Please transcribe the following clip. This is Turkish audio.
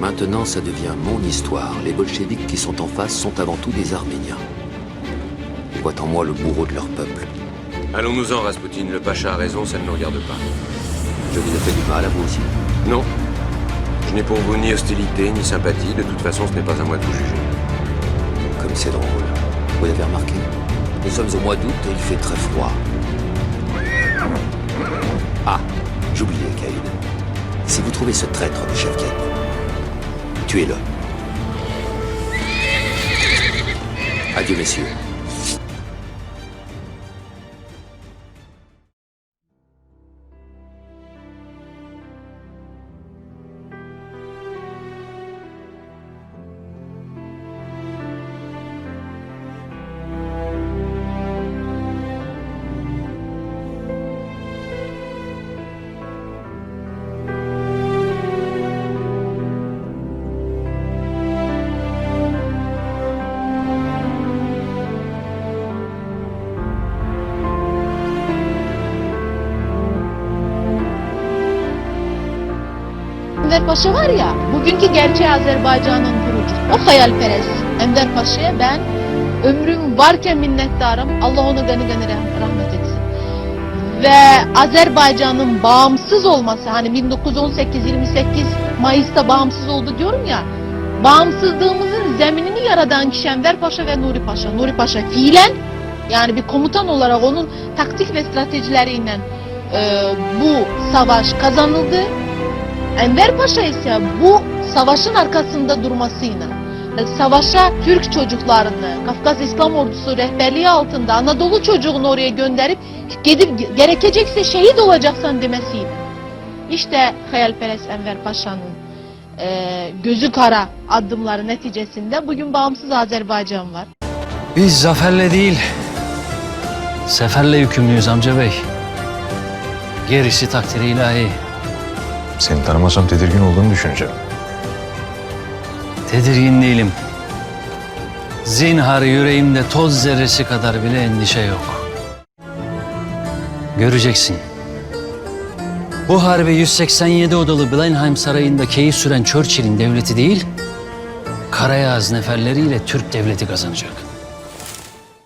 Maintenant, ça devient mon histoire. Les bolcheviks qui sont en face sont avant tout des Arméniens. Ils voient en moi le bourreau de leur peuple. Allons-nous-en, Rasputin. Le Pacha a raison, ça ne nous regarde pas. Je vous ai fait du mal à vous aussi. Non. Je n'ai pour vous ni hostilité, ni sympathie. De toute façon, ce n'est pas à moi de vous juger. Comme c'est drôle. Vous avez remarqué? Nous sommes au mois d'août et il fait très froid. Ah, j'oubliais, Caïd. Si vous trouvez ce traître de Chevket, tuez-le. Adieu, messieurs. Enver Paşa var ya, bugünkü gerçeği Azerbaycan'ın kurucusu. O hayalperest Enver Paşa'ya ben ömrüm varken minnettarım. Allah onu gani gani rah- rahmet etsin. Ve Azerbaycan'ın bağımsız olması, hani 1918-28 Mayıs'ta bağımsız oldu diyorum ya, bağımsızlığımızın zeminini yaradan kişi Enver Paşa ve Nuri Paşa. Nuri Paşa fiilen, yani bir komutan olarak onun taktik ve stratejileriyle e, bu savaş kazanıldı. Enver Paşa ise bu savaşın arkasında durmasıyla e, savaşa Türk çocuklarını Kafkas İslam Ordusu rehberliği altında Anadolu çocuğunu oraya gönderip gidip gerekecekse şehit olacaksan demesiyle. İşte hayalperest Enver Paşa'nın e, gözü kara adımları neticesinde bugün bağımsız Azerbaycan var. Biz zaferle değil, seferle yükümlüyüz amca bey. Gerisi takdiri ilahi. Seni tanımasam tedirgin olduğunu düşüneceğim. Tedirgin değilim. Zinhar yüreğimde toz zerresi kadar bile endişe yok. Göreceksin. Bu harbi 187 odalı Blenheim Sarayı'nda keyif süren Churchill'in devleti değil, Karayağız neferleriyle Türk devleti kazanacak.